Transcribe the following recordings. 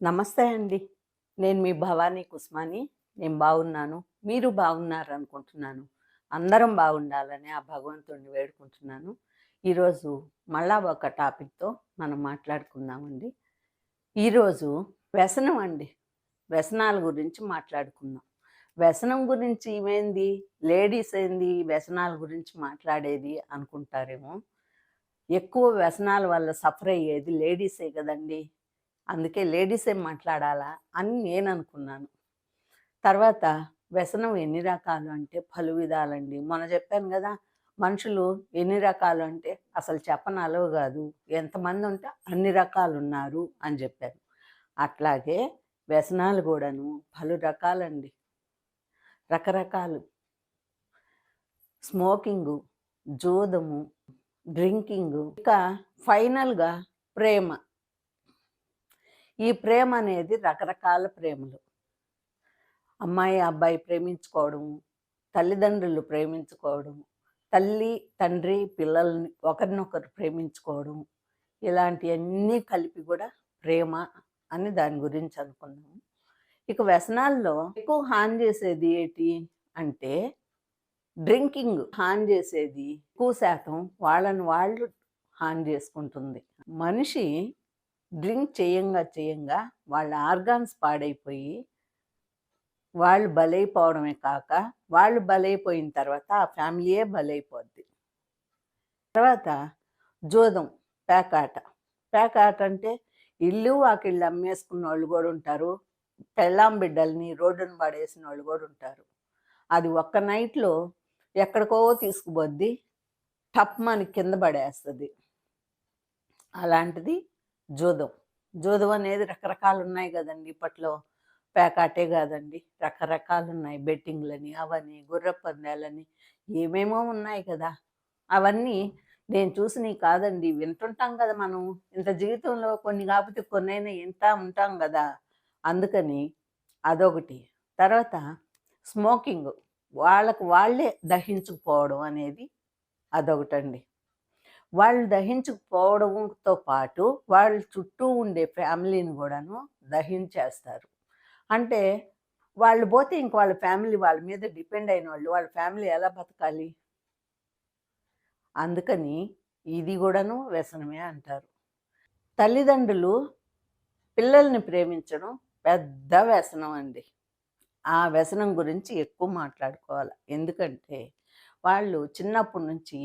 నమస్తే అండి. నేను మీ భవానీ కుస్మాని. నేను బాగున్నాను. మీరు బాగున్నారు అనుకుంటున్నాను. అందరం బాగుండాలని ఆ భగవంతుడిని వేడుకుంటున్నాను. ఈరోజు మళ్ళా ఒక టాపిక్‌తో మనం మాట్లాడుకుందామండి. ఈరోజు వ్యసనం అండి. వ్యసనాల గురించి మాట్లాడుకుందాం. వ్యసనం గురించి ఏమైంది లేడీస్ ఏంది వ్యసనాల గురించి మాట్లాడేది అనుకుంటారేమో. ఎక్కువ వ్యసనాల వల్ల సఫర్ అయ్యేది లేడీసే కదండి అందుకే లేడీసే మాట్లాడాలా అని నేను అనుకున్నాను. తర్వాత వ్యసనం ఎన్ని రకాలు అంటే పలు విధాలండి. మొన్న చెప్పాను కదా మనుషులు ఎన్ని రకాలు అంటే అసలు చెప్పనలవు కాదు ఎంతమంది ఉంటే అన్ని రకాలున్నారు అని చెప్పాను అట్లాగే వ్యసనాలు కూడాను పలు రకాలండి. రకరకాలు. స్మోకింగు, జూదము, డ్రింకింగు, ఇక ఫైనల్‌గా ప్రేమ. ఈ ప్రేమ అనేది రకరకాల ప్రేమలు. అమ్మాయి, అబ్బాయి ప్రేమించుకోవడం, తల్లిదండ్రులు ప్రేమించుకోవడం, తల్లి, తండ్రి పిల్లల్ని ఒకరినొకరు ప్రేమించుకోవడం, ఇలాంటివన్నీ కలిపి కూడా ప్రేమ అని దాని గురించి అనుకున్నాము ఇక వ్యసనాల్లో ఎక్కువ హాని చేసేది ఏంటి అంటే డ్రింకింగ్ హాని చేసేది ఎక్కువ శాతం వాళ్ళని వాళ్ళు హాని చేసుకుంటుంది మనిషి డ్రింక్ చేయంగా, చేయంగా వాళ్ళ ఆర్గాన్స్ పాడైపోయి వాళ్ళు బలైపోవడమే కాక, వాళ్ళు బలైపోయిన తర్వాత ఆ ఫ్యామిలీయే బలైపోద్ది. తర్వాత జూదం, పేకాట. పేకాట అంటే ఇల్లు, వాకిళ్ళు అమ్మేసుకున్న వాళ్ళు కూడా ఉంటారు. పెళ్ళాం, బిడ్డల్ని రోడ్డుని పడేసిన వాళ్ళు కూడా ఉంటారు. అది ఒక్క నైట్‌లో ఎక్కడికో తీసుకుపోద్ది. టప్ టప్‌మని కింద పడేస్తుంది అలాంటిది జూదం. జూదం అనేది రకరకాలు ఉన్నాయి కదండి ఇప్పట్లో. పేకాటే కాదండి రకరకాలు ఉన్నాయి బెట్టింగ్‌లని, అవని, గుర్ర పందాలని ఏమేమో ఉన్నాయి కదా! అవన్నీ నేను చూసినవి కాదండి. వింటుంటాం కదా మనం. ఇంత జీవితంలో కొన్ని కాకపోతే కొన్నైనా ఇంటా ఉంటాం కదా అందుకని అదొకటి. తర్వాత స్మోకింగ్ వాళ్ళకు వాళ్ళే దహించుకుపోవడం అనేది అదొకటండి. వాళ్ళు దహించుకుపోవడంతో పాటు వాళ్ళ చుట్టూ ఉండే ఫ్యామిలీని కూడాను దహించేస్తారు. అంటే వాళ్ళు పోతే ఇంక వాళ్ళ ఫ్యామిలీ వాళ్ళ మీద డిపెండ్ అయిన వాళ్ళు వాళ్ళ ఫ్యామిలీ ఎలా బతకాలి? అందుకని ఇది కూడాను వ్యసనమే అంటారు. తల్లిదండ్రులు పిల్లల్ని ప్రేమించడం పెద్ద వ్యసనం అండి. ఆ వ్యసనం గురించి ఎక్కువ మాట్లాడుకోవాలి ఎందుకంటే వాళ్ళు చిన్నప్పటి నుంచి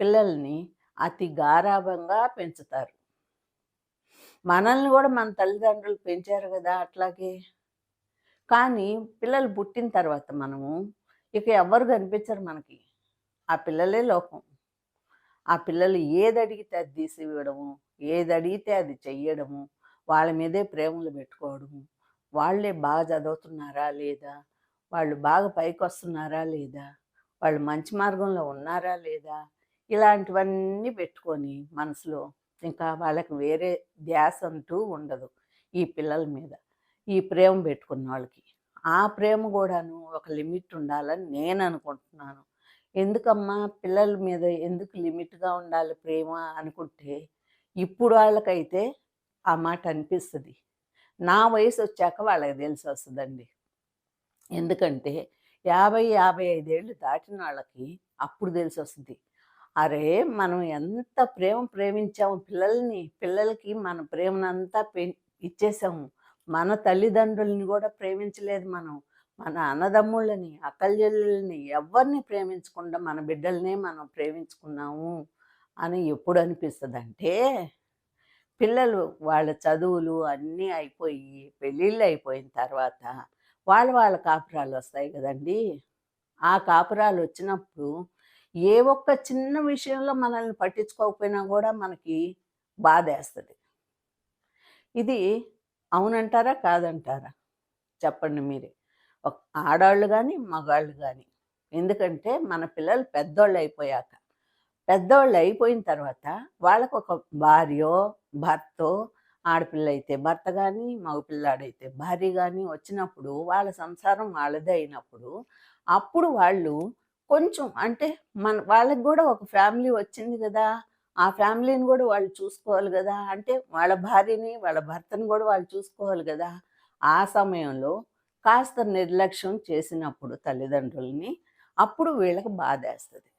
పిల్లల్ని అతి గారాభంగా పెంచుతారు. మనల్ని కూడా మన తల్లిదండ్రులు పెంచారు కదా అట్లాగే. కానీ పిల్లలు పుట్టిన తర్వాత మనము ఇక ఎవ్వరు కనిపించరు మనకి. ఆ పిల్లలే లోకం. ఆ పిల్లలు ఏది అడిగితే అది తీసివ్వడము ఏది అడిగితే అది చెయ్యడము, వాళ్ళ మీదే ప్రేమలు పెట్టుకోవడము, వాళ్ళే బాగా చదువుతున్నారా లేదా? వాళ్ళు బాగా పైకి వస్తున్నారా లేదా? వాళ్ళు మంచి మార్గంలో ఉన్నారా లేదా? ఇలాంటివన్నీ పెట్టుకొని మనసులో ఇంకా వాళ్ళకి వేరే ధ్యాస అంటూ ఉండదు. ఈ పిల్లల మీద. ఈ ప్రేమ పెట్టుకున్న వాళ్ళకి ఆ ప్రేమ కూడాను ఒక లిమిట్ ఉండాలని నేను అనుకుంటున్నాను ఎందుకమ్మా పిల్లల మీద ఎందుకు లిమిట్‌గా ఉండాలి ప్రేమ అనుకుంటే, ఇప్పుడు వాళ్ళకైతే ఆ మాట అనిపిస్తుంది నా వయసొచ్చాక వాళ్ళకి తెలిసొస్తదండి. ఎందుకంటే యాభై యాభై ఐదేళ్ళు దాటిన వాళ్ళకి అప్పుడు తెలిసొస్తది. అరే! మనం ఎంత ప్రేమ ప్రేమించాము పిల్లల్ని. పిల్లలకి మన ప్రేమనంతా పె ఇచ్చేసాము. మన తల్లిదండ్రులని కూడా ప్రేమించలేదు మనం. మన అన్నదమ్ముళ్ళని, అక్కల్జల్లుల్ని ఎవ్వరిని ప్రేమించకుండా మన బిడ్డలనే మనం ప్రేమించుకున్నాము అని ఎప్పుడు అనిపిస్తదంటే, పిల్లలు వాళ్ళ చదువులు అన్నీ అయిపోయి, పెళ్ళిళ్ళు అయిపోయిన తర్వాత వాళ్ళ వాళ్ళ కాపురాలు వస్తాయి కదండి ఆ కాపురాలు వచ్చినప్పుడు ఏ ఒక్క చిన్న విషయంలో మనల్ని పట్టించుకోకపోయినా కూడా మనకి బాధేస్తుంది ఇది అవునంటారా? కాదంటారా? చెప్పండి మీరే. ఆడవాళ్ళు కానీ మగాళ్ళు కానీ ఎందుకంటే మన పిల్లలు పెద్దవాళ్ళు అయిపోయాక పెద్దవాళ్ళు పెద్దోళ్ళయిపోయిన తర్వాత వాళ్ళకొక భార్యో, భర్తో, ఆడపిల్లయితే భర్త కానీ మగపిల్లాడైతే భార్య కానీ వచ్చినప్పుడు వాళ్ళ సంసారం వాళ్ళదే అయినప్పుడు, అప్పుడు వాళ్ళు కొంచెం అంటే మన వాళ్ళకి కూడా ఒక ఫ్యామిలీ వచ్చింది కదా ఆ ఫ్యామిలీని కూడా వాళ్ళు చూసుకోవాలి కదా అంటే వాళ్ళ భార్యని వాళ్ళ భర్తని కూడా వాళ్ళు చూసుకోవాలి కదా. ఆ సమయంలో కాస్త నిర్లక్ష్యం చేసినప్పుడు తల్లిదండ్రుల్ని అప్పుడు వీళ్ళకి బాధ వేస్తుంది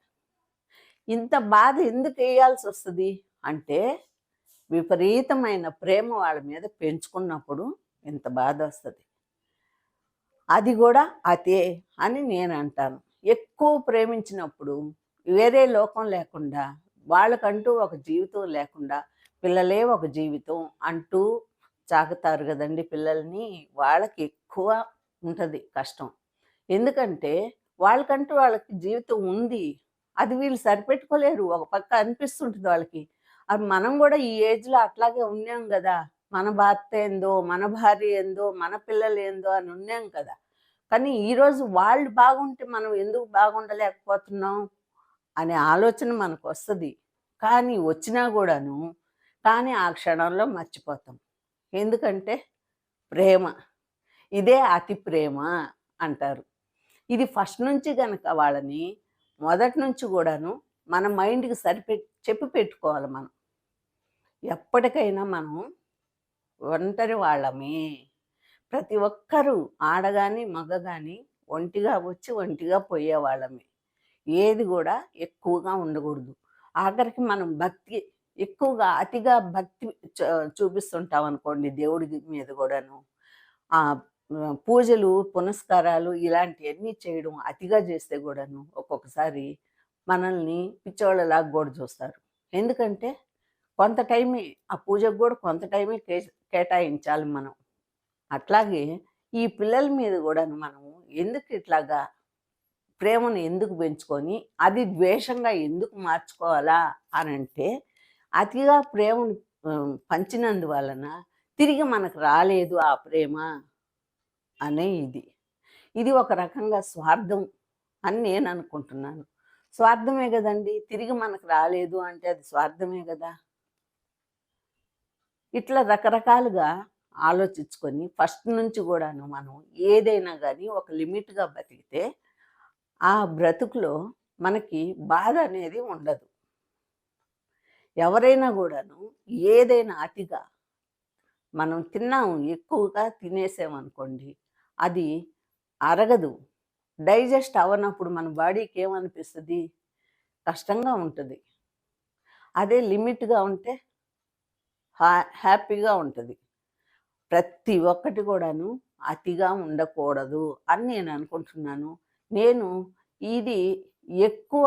ఇంత బాధ ఎందుకు వేయాల్సి వస్తుంది? అంటే విపరీతమైన ప్రేమ వాళ్ళ మీద పెంచుకున్నప్పుడు ఇంత బాధ వస్తుంది. అది కూడా అతే అని నేను అంటాను. ఎక్కువ ప్రేమించినప్పుడు వేరే లోకం లేకుండా వాళ్ళకంటూ ఒక జీవితం లేకుండా పిల్లలే ఒక జీవితం అంటూ చాకుతారు కదండి పిల్లల్ని వాళ్ళకి ఎక్కువ ఉంటుంది కష్టం. ఎందుకంటే వాళ్ళకంటూ వాళ్ళకి జీవితం ఉంది అది వీళ్ళు సరిపెట్టుకోలేరు ఒక పక్క అనిపిస్తుంటుంది వాళ్ళకి. అది మనం కూడా ఈ ఏజ్లో అట్లాగే ఉన్నాం కదా మన భర్త ఏందో మన భార్య ఏందో మన పిల్లలు ఏందో అని ఉన్నాం కదా. కానీ ఈరోజు వాళ్ళు బాగుంటే మనం ఎందుకు బాగుండలేకపోతున్నాం అనే ఆలోచన మనకు వస్తుంది. కానీ వచ్చినా కూడాను కానీ ఆ క్షణంలో మర్చిపోతాం. ఎందుకంటే ప్రేమ. ఇదే అతి ప్రేమ అంటారు. ఇది ఫస్ట్ నుంచి కనుక వాళ్ళని మొదటి నుంచి కూడాను మన మైండ్కి సరిపె చెప్పి పెట్టుకోవాలి మనం. ఎప్పటికైనా మనం ఒంటరి వాళ్ళమే. ప్రతి ఒక్కరూ ఆడగాని మగ కానీ ఒంటిగా వచ్చి ఒంటిగా పోయేవాళ్ళమే. ఏది కూడా ఎక్కువగా ఉండకూడదు. ఆఖరికి మనం భక్తి ఎక్కువగా అతిగా భక్తి చూపిస్తుంటాం అనుకోండి దేవుడి మీద కూడాను. ఆ పూజలు పునస్కారాలు ఇలాంటివన్నీ చేయడం అతిగా చేస్తే కూడాను ఒక్కొక్కసారి మనల్ని పిచ్చోళ్ళలాగా కూడా చూస్తారు. ఎందుకంటే కొంత టైమే ఆ పూజకు కూడా కొంత టైమే కే కేటాయించాలి మనం. అట్లాగే ఈ పిల్లల మీద కూడా మనము ఎందుకు ఇట్లాగా ప్రేమను ఎందుకు పెంచుకొని అది ద్వేషంగా ఎందుకు మార్చుకోవాలా అని అంటే అతిగా ప్రేమను పంచినందువలన తిరిగి మనకు రాలేదు ఆ ప్రేమ అనే ఇది. ఇది ఒక రకంగా స్వార్థం అని నేను అనుకుంటున్నాను. స్వార్థమే కదండి? తిరిగి మనకు రాలేదు అంటే అది స్వార్థమే కదా? ఇట్లా రకరకాలుగా ఆలోచించుకొని ఫస్ట్ నుంచి కూడాను మనం ఏదైనా కానీ ఒక లిమిట్గా బతికితే ఆ బ్రతుకులో మనకి బాధ అనేది ఉండదు. ఎవరైనా కూడాను ఏదైనా అతిగా మనం తిన్నాము ఎక్కువగా తినేసామనుకోండి అది అరగదు. డైజెస్ట్ అవ్వనప్పుడు మన బాడీకి ఏమనిపిస్తుంది? కష్టంగా ఉంటుంది. అదే లిమిట్గా ఉంటే హ్యాపీగా ఉంటుంది. ప్రతి ఒక్కటి కూడాను అతిగా ఉండకూడదు అని నేను అనుకుంటున్నాను. నేను ఇది ఎక్కువ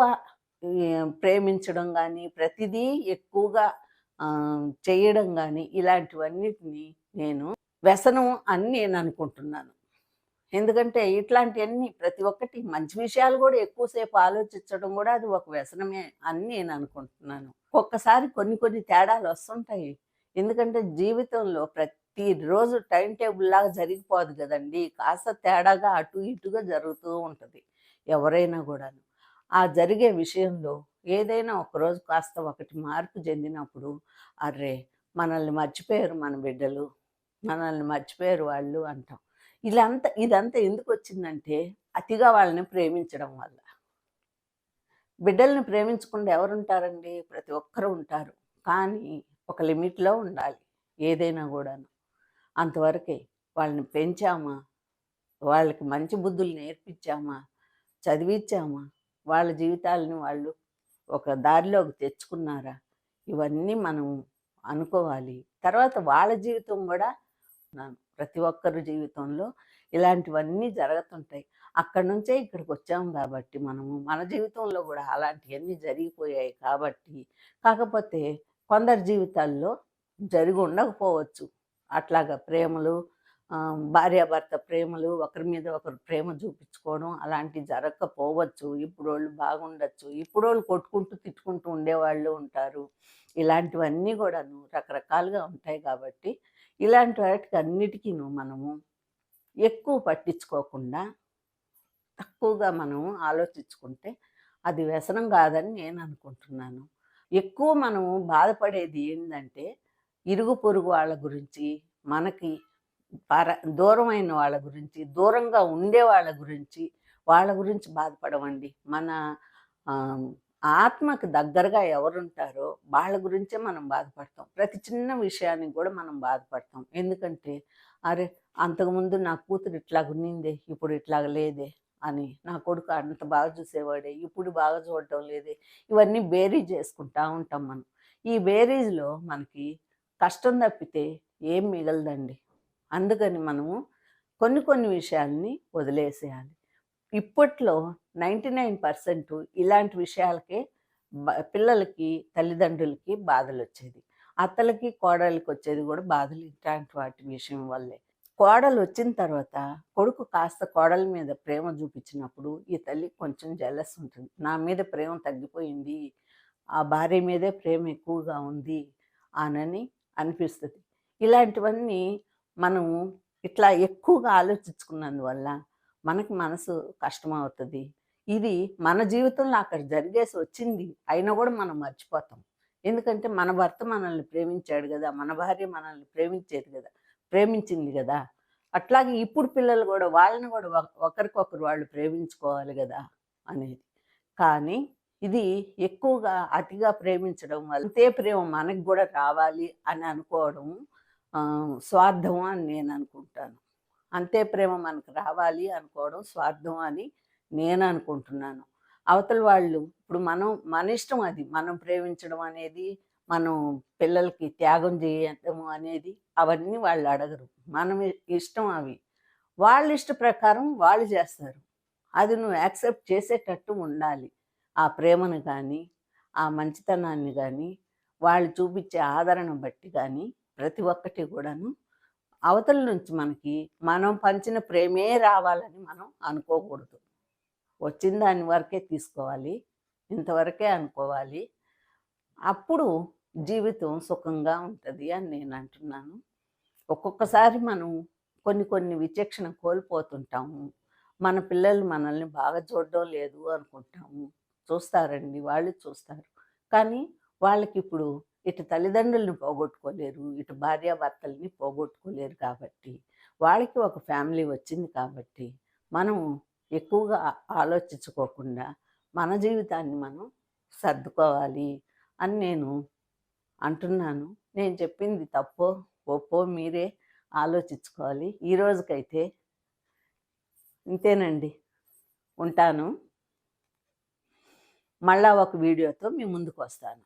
ప్రేమించడం కానీ ప్రతిదీ ఎక్కువగా చేయడం కానీ ఇలాంటివన్నిటిని నేను వ్యసనం అని నేను అనుకుంటున్నాను. ఎందుకంటే ఇట్లాంటివన్నీ ప్రతి ఒక్కటి మంచి విషయాలు కూడా ఎక్కువసేపు ఆలోచించడం కూడా అది ఒక వ్యసనమే అని నేను అనుకుంటున్నాను. ఒక్కసారి కొన్ని కొన్ని తేడాలు వస్తుంటాయి. ఎందుకంటే జీవితంలో ప్రతిరోజు టైం టేబుల్ లాగా జరిగిపోదు కదండి. కాస్త తేడాగా అటు ఇటుగా జరుగుతూ ఉంటుంది ఎవరైనా కూడాను. ఆ జరిగే విషయంలో ఏదైనా ఒకరోజు కాస్త ఒకటి మార్పు చెందినప్పుడు అర్రే! మనల్ని మర్చిపోయారు మన బిడ్డలు మనల్ని మర్చిపోయారు వాళ్ళు అంటాం. ఇదంతా ఇదంతా ఎందుకు వచ్చిందంటే అతిగా వాళ్ళని ప్రేమించడం వల్ల. బిడ్డల్ని ప్రేమించకుండా ఎవరుంటారండి? ప్రతి ఒక్కరు ఉంటారు. కానీ ఒక లిమిట్లో ఉండాలి ఏదైనా కూడాను. అంతవరకే వాళ్ళని పెంచామా? వాళ్ళకి మంచి బుద్ధులు నేర్పించామా? చదివించామా వాళ్ళ జీవితాలని వాళ్ళు ఒక దారిలోకి తెచ్చుకున్నారా? ఇవన్నీ మనం అనుకోవాలి. తర్వాత వాళ్ళ జీవితం కూడా ప్రతి ఒక్కరి జీవితంలో ఇలాంటివన్నీ జరుగుతుంటాయి. అక్కడి నుంచే ఇక్కడికి వచ్చాము కాబట్టి మనము మన జీవితంలో కూడా అలాంటివన్నీ జరిగిపోయాయి కాబట్టి. కాకపోతే కొందరి జీవితాల్లో జరిగి ఉండకపోవచ్చు. అట్లాగా ప్రేమలు భార్యాభర్త ప్రేమలు ఒకరి మీద ఒకరు ప్రేమ చూపించుకోవడం అలాంటివి జరగకపోవచ్చు. ఇప్పుడు వాళ్ళు బాగుండొచ్చు. ఇప్పుడు వాళ్ళు కొట్టుకుంటూ తిట్టుకుంటూ ఉండేవాళ్ళు ఉంటారు. ఇలాంటివన్నీ కూడాను రకరకాలుగా ఉంటాయి కాబట్టి ఇలాంటి వాటికి అన్నిటికీ మనము ఎక్కువ పట్టించుకోకుండా తక్కువగా మనం ఆలోచించుకుంటే అది వ్యసనం కాదని నేను అనుకుంటున్నాను. ఎక్కువ మనము బాధపడేది ఏంటంటే ఇరుగు పొరుగు వాళ్ళ గురించి మనకి పర దూరమైన వాళ్ళ గురించి దూరంగా ఉండే వాళ్ళ గురించి వాళ్ళ గురించి బాధపడమండి. మన ఆత్మకు దగ్గరగా ఎవరుంటారో వాళ్ళ గురించే మనం బాధపడతాం. ప్రతి చిన్న విషయానికి కూడా మనం బాధపడతాం. ఎందుకంటే అరే అంతకుముందు నా కూతురు ఇట్లా ఉన్నిందే ఇప్పుడు ఇట్లాగ లేదే అని నా కొడుకు అంత బాగా చూసేవాడే ఇప్పుడు బాగా చూడటం లేదే ఇవన్నీ బేరీజ్ చేసుకుంటా ఉంటాం మనం. ఈ బేరీజ్లో మనకి కష్టం తప్పితే ఏం మిగలదండి. అందుకని మనము కొన్ని కొన్ని విషయాల్ని వదిలేసేయాలి. ఇప్పట్లో నైంటీ నైన్ పర్సెంట్ ఇలాంటి విషయాలకే పిల్లలకి తల్లిదండ్రులకి బాధలు వచ్చేది అత్తలకి కోడలికి వచ్చేది కూడా బాధలు ఇట్లాంటి వాటి విషయం వల్లే. కోడలు వచ్చిన తర్వాత కొడుకు కాస్త కోడల మీద ప్రేమ చూపించినప్పుడు ఈ తల్లి కొంచెం జలస్ ఉంటుంది. నా మీద ప్రేమ తగ్గిపోయింది. ఆ భార్య మీదే ప్రేమ ఎక్కువగా ఉంది. అనని అనిపిస్తుంది. ఇలాంటివన్నీ మనం ఇట్లా ఎక్కువగా ఆలోచించుకున్నందువల్ల మనకి మనసు కష్టమవుతుంది. ఇది మన జీవితంలో అక్కడ జరిగేసి వచ్చింది అయినా కూడా మనం మర్చిపోతాం. ఎందుకంటే మన భర్త మనల్ని ప్రేమించాడు కదా మన భార్య మనల్ని ప్రేమించేది కదా ప్రేమించింది కదా. అట్లాగే ఇప్పుడు పిల్లలు కూడా వాళ్ళని కూడా ఒక- ఒకరికొకరు వాళ్ళు ప్రేమించుకోవాలి కదా అనేది. కానీ ఇది ఎక్కువగా అతిగా ప్రేమించడం వల్ల అంతే ప్రేమ మనకు కూడా రావాలి అని అనుకోవడం స్వార్థం అని నేను అనుకుంటాను. అంతే ప్రేమ మనకు రావాలి అనుకోవడం స్వార్థం అని నేను అనుకుంటున్నాను. అవతల వాళ్ళు ఇప్పుడు మనం మన ఇష్టం అది. మనం ప్రేమించడం అనేది మనం పిల్లలకి త్యాగం చేయటం అనేది అవన్నీ వాళ్ళు అడగరు. మనం ఇష్టం అవి. వాళ్ళ ఇష్ట ప్రకారం వాళ్ళు చేస్తారు. అది నువ్వు యాక్సెప్ట్ చేసేటట్టు ఉండాలి. ఆ ప్రేమను కానీ ఆ మంచితనాన్ని కానీ వాళ్ళు చూపించే ఆదరణ బట్టి కానీ ప్రతి ఒక్కటి కూడాను అవతల నుంచి మనకి మనం పంచిన ప్రేమే రావాలని మనం అనుకోకూడదు. వచ్చిన దాని వరకే తీసుకోవాలి ఇంతవరకే అనుకోవాలి. అప్పుడు జీవితం సుఖంగా ఉంటుంది అని నేను అంటున్నాను. ఒక్కొక్కసారి మనం కొన్ని కొన్ని విచక్షణ కోల్పోతుంటాము. మన పిల్లలు మనల్ని బాగా చూడడం లేదు అనుకుంటాము. చూస్తారండి. వాళ్ళు చూస్తారు. కానీ వాళ్ళకి ఇప్పుడు ఇటు తల్లిదండ్రుల్ని పోగొట్టుకోలేరు ఇటు భార్యాభర్తల్ని పోగొట్టుకోలేరు కాబట్టి వాళ్ళకి ఒక ఫ్యామిలీ వచ్చింది కాబట్టి మనం ఎక్కువగా ఆలోచించుకోకుండా మన జీవితాన్ని మనం సర్దుకోవాలి అని నేను అంటున్నాను. నేను చెప్పింది తప్పో ఒప్పో మీరే ఆలోచించుకోవాలి. ఈ రోజుకైతే ఇంతేనండి. ఉంటాను. మళ్ళా ఒక వీడియోతో మీ ముందుకు వస్తాను.